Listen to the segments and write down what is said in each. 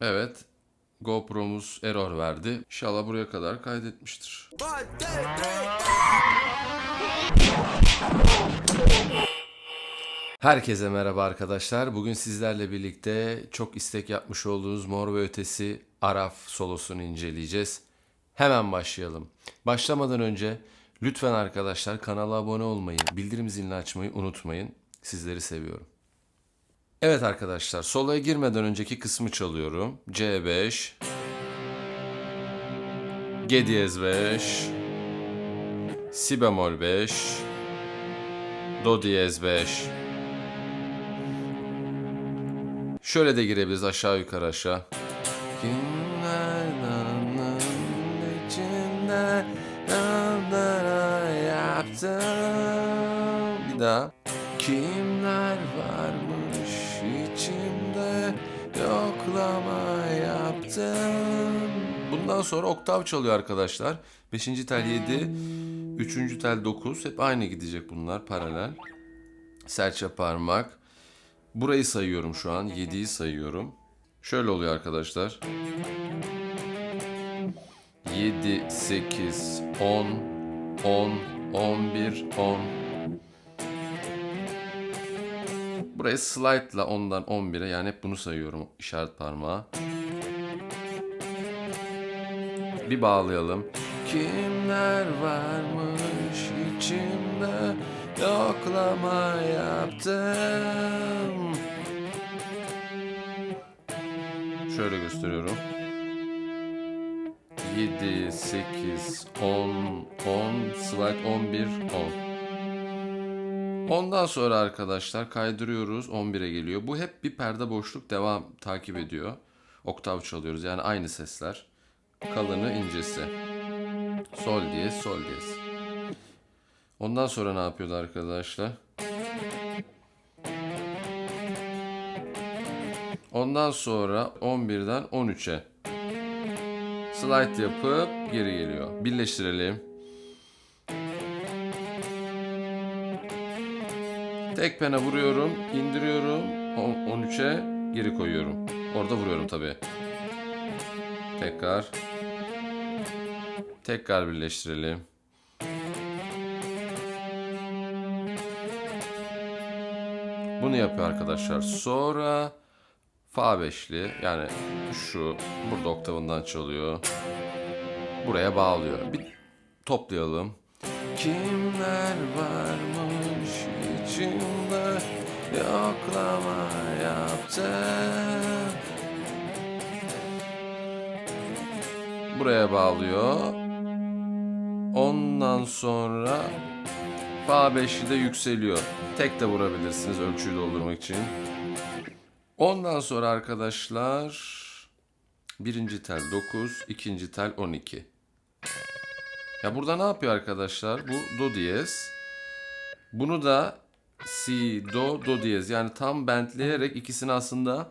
Evet. GoPro'muz error verdi. İnşallah buraya kadar kaydetmiştir. Herkese merhaba arkadaşlar. Bugün sizlerle birlikte çok istek yapmış olduğunuz Mor ve Ötesi Araf solosunu inceleyeceğiz. Hemen başlayalım. Başlamadan önce lütfen arkadaşlar kanala abone olmayı, bildirim zilini açmayı unutmayın. Sizleri seviyorum. Evet arkadaşlar, soloya girmeden önceki kısmı çalıyorum. C5 G diyez 5 Si bemol 5 Do diyez 5 Şöyle de girebiliriz aşağı yukarı aşağı. İçinde. Bir daha. Kimler yoklama yaptım. Bundan sonra oktav çalıyor arkadaşlar. Beşinci tel 7, üçüncü tel 9. Hep aynı gidecek bunlar paralel. Serçe parmak. Burayı sayıyorum şu an. 7'yi sayıyorum. Şöyle oluyor arkadaşlar. 7, 8, 10, 10, 11, 10. Burayı slide'la 10'dan 11'e yani hep bunu sayıyorum işaret parmağı. Bir bağlayalım. Kimler varmış içimde yoklama yaptım. Şöyle gösteriyorum. 7, 8, 10, 10, slide 11, 10. Ondan sonra arkadaşlar kaydırıyoruz 11'e geliyor. Bu hep bir perde boşluk devam takip ediyor. Oktav çalıyoruz yani aynı sesler. Kalını incesi. Sol diyez, sol diyez. Ondan sonra ne yapıyordu arkadaşlar? Ondan sonra 11'den 13'e slide yapıp geri geliyor. Birleştirelim. Tek pena vuruyorum, indiriyorum, on- 13'e geri koyuyorum. Orada vuruyorum tabii. Tekrar. Tekrar birleştirelim. Bunu yapıyor arkadaşlar. Sonra Fa beşli yani şu burada oktavından çalıyor. Buraya bağlıyor. Bir toplayalım. Kimler varmış içimde yoklama yaptı. Buraya bağlıyor. Ondan sonra Fa beşli de yükseliyor. Tek de vurabilirsiniz ölçüyü doldurmak için. Ondan sonra arkadaşlar birinci tel 9, ikinci tel 12. Ya burada ne yapıyor arkadaşlar? Bu do diyez. Bunu da si, do, do diyez. Yani tam bentleyerek ikisini aslında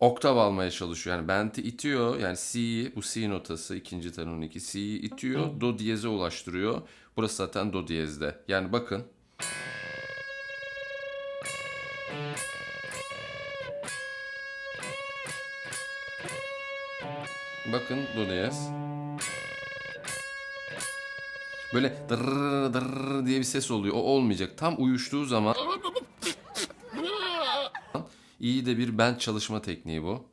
oktav almaya çalışıyor. Yani benti itiyor. Yani si, bu si notası ikinci tel 12. Si'yi itiyor. Do diyeze ulaştırıyor. Burası zaten do diyezde. Yani bakın. Bakın do diyez. Böyle dırr dırr diye bir ses oluyor. O olmayacak. Tam uyuştuğu zaman iyi de bir bent çalışma tekniği bu.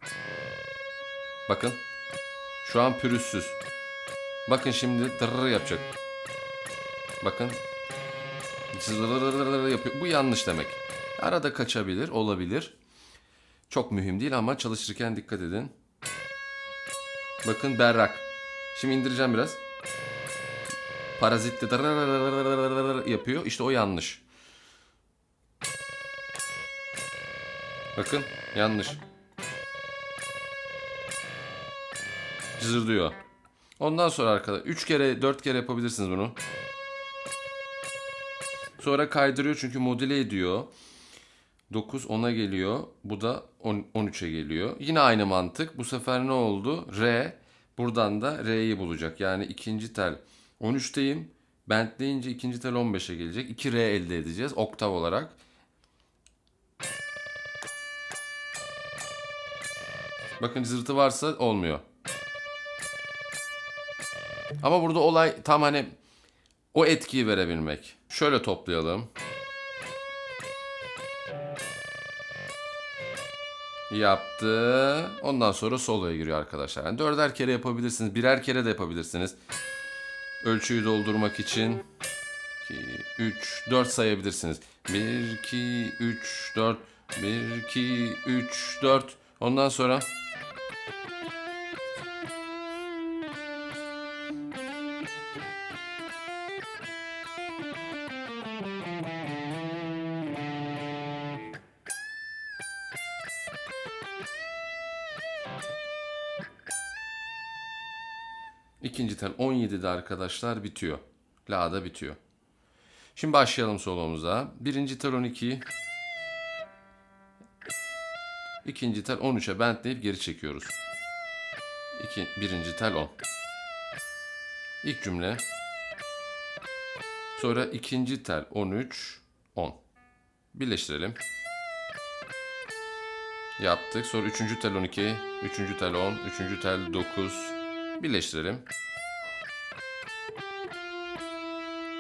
Bakın. Şu an pürüzsüz. Bakın şimdi dırr yapacak. Bakın. Zırırırırır yapıyor. Bu yanlış demek. Arada kaçabilir, olabilir. Çok mühim değil ama çalışırken dikkat edin. Bakın berrak. Şimdi indireceğim biraz. Parazit yapıyor. İşte o yanlış. Bakın yanlış. Cızır diyor. Ondan sonra arkada 3 kere 4 kere yapabilirsiniz bunu. Sonra kaydırıyor çünkü modüle ediyor. 9 10'a geliyor. Bu da 13'e geliyor. Yine aynı mantık. Bu sefer ne oldu? R buradan da R'yi bulacak. Yani ikinci tel 13'teyim. Bentleyince ikinci tel 15'e gelecek. 2 R elde edeceğiz oktav olarak. Bakın cızırtı varsa olmuyor. Ama burada olay tam hani o etkiyi verebilmek. Şöyle toplayalım. Yaptı. Ondan sonra soloya giriyor arkadaşlar. Yani dörder kere yapabilirsiniz. Birer kere de yapabilirsiniz. Ölçüyü doldurmak için 2, 3, 4 sayabilirsiniz. 1, 2, 3, 4, 1, 2, 3, 4. Ondan sonra ikinci tel 17'de arkadaşlar bitiyor. La'da bitiyor. Şimdi başlayalım solomuza. Birinci tel 12. İkinci tel 13'e bentleyip geri çekiyoruz. İki, birinci tel 10. İlk cümle. Sonra ikinci tel 13, 10. Birleştirelim. Yaptık. Sonra üçüncü tel 12, üçüncü tel 10, üçüncü tel 9. Birleştirelim.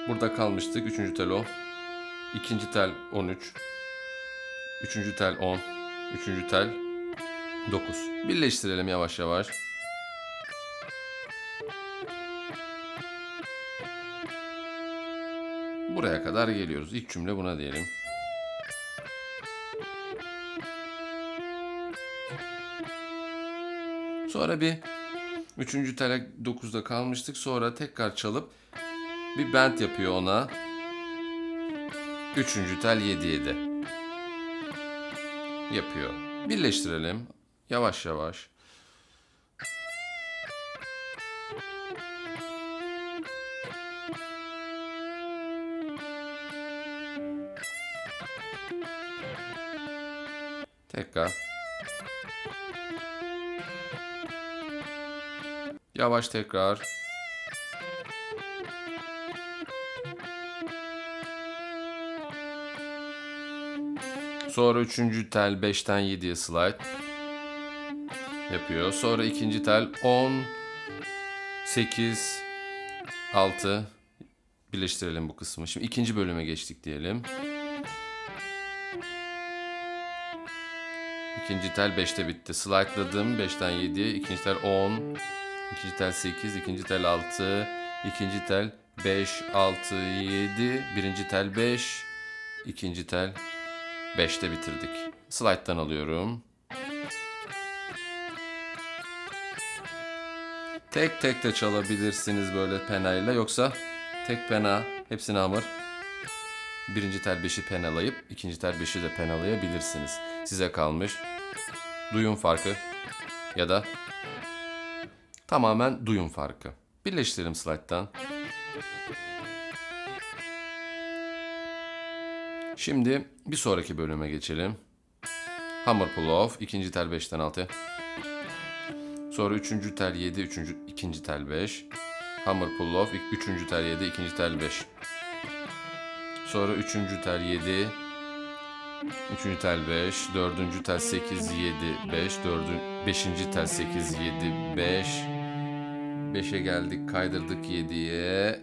Burada kalmıştık. Üçüncü tel 10. ikinci tel 13. Üçüncü tel 10. Üçüncü tel 9. Birleştirelim yavaş yavaş. Buraya kadar geliyoruz. İlk cümle buna diyelim. Sonra bir üçüncü tele 9'da kalmıştık. Sonra tekrar çalıp bir bend yapıyor ona. Üçüncü tel 7 7. Yapıyor. Birleştirelim. Yavaş yavaş. Tekrar. Yavaş tekrar. Sonra üçüncü tel 5'ten 7'ye slide yapıyor. Sonra ikinci tel 10, 8, 6 birleştirelim bu kısmı. Şimdi ikinci bölüme geçtik diyelim. İkinci tel 5'te bitti. Slide'ladım 5'ten 7'ye. İkinci tel 10. ikinci tel 8. ikinci tel 6. ikinci tel 5, 6, 7. Birinci tel 5. ikinci tel 5'te bitirdik. Slide'dan alıyorum. Tek tek de çalabilirsiniz böyle penayla. Yoksa tek pena hepsini hamur. Birinci tel 5'i penalayıp ikinci tel 5'i de penalayabilirsiniz. Size kalmış. Duyum farkı ya da tamamen duyum farkı. Birleştirelim slide'dan. Şimdi bir sonraki bölüme geçelim. Hammer pull off. ikinci tel 5'ten 6. Sonra üçüncü tel 7, üçüncü, ikinci tel 5. Hammer pull off. Üçüncü tel 7, ikinci tel 5. Sonra üçüncü tel 7. Üçüncü tel 5. Dördüncü tel 8, 7, 5. Dördün, beşinci tel 8, 7, 5. 5'e geldik kaydırdık 7'ye.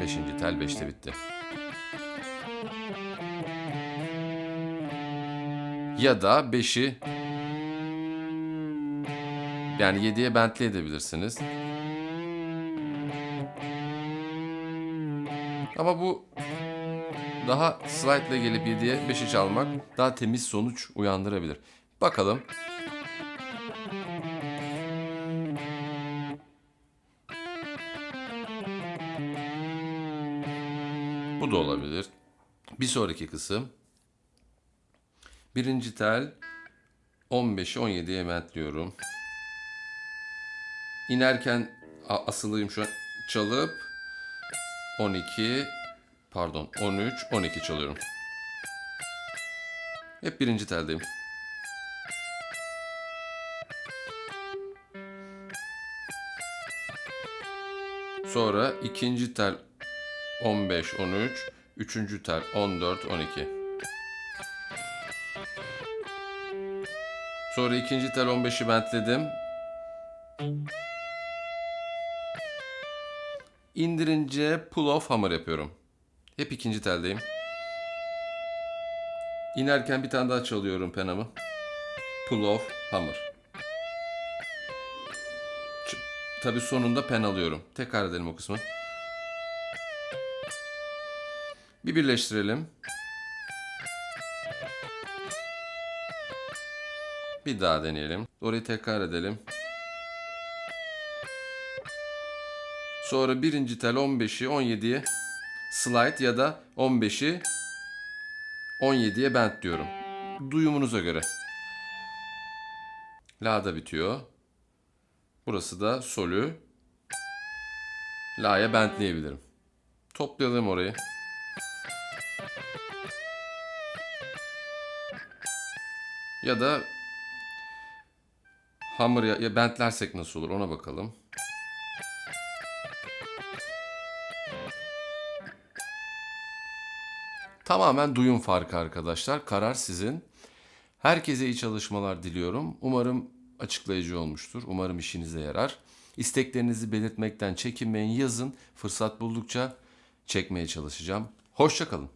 Beşinci tel 5'te bitti. Ya da 5'i yani 7'ye bentley edebilirsiniz. Ama bu daha slide ile gelip 7'ye 5'i çalmak daha temiz sonuç uyandırabilir. Bakalım. Bu da olabilir. Bir sonraki kısım. Birinci tel 15'i 17'ye ementliyorum. İnerken asılıyım şu an çalıp 12 pardon 13 12 çalıyorum. Hep birinci teldeyim. Sonra ikinci tel 15 13, üçüncü tel 14 12. Sonra ikinci tel 15'i bentledim. İndirince pull off hammer yapıyorum. Hep ikinci teldeyim. İnerken bir tane daha çalıyorum penamı. Pull off hammer. Tabi sonunda pen alıyorum. Tekrar edelim o kısmı. Bir birleştirelim. Bir daha deneyelim. Orayı tekrar edelim. Sonra birinci tel 15'i 17'ye slide ya da 15'i 17'ye bent diyorum. Duyumunuza göre. La da bitiyor. Burası da solü. La'ya bentleyebilirim. Toplayalım orayı. Ya da hammer ya, ya bentlersek nasıl olur ona bakalım. Tamamen duyum farkı arkadaşlar. Karar sizin. Herkese iyi çalışmalar diliyorum. Umarım açıklayıcı olmuştur. Umarım işinize yarar. İsteklerinizi belirtmekten çekinmeyin yazın. Fırsat buldukça çekmeye çalışacağım. Hoşçakalın.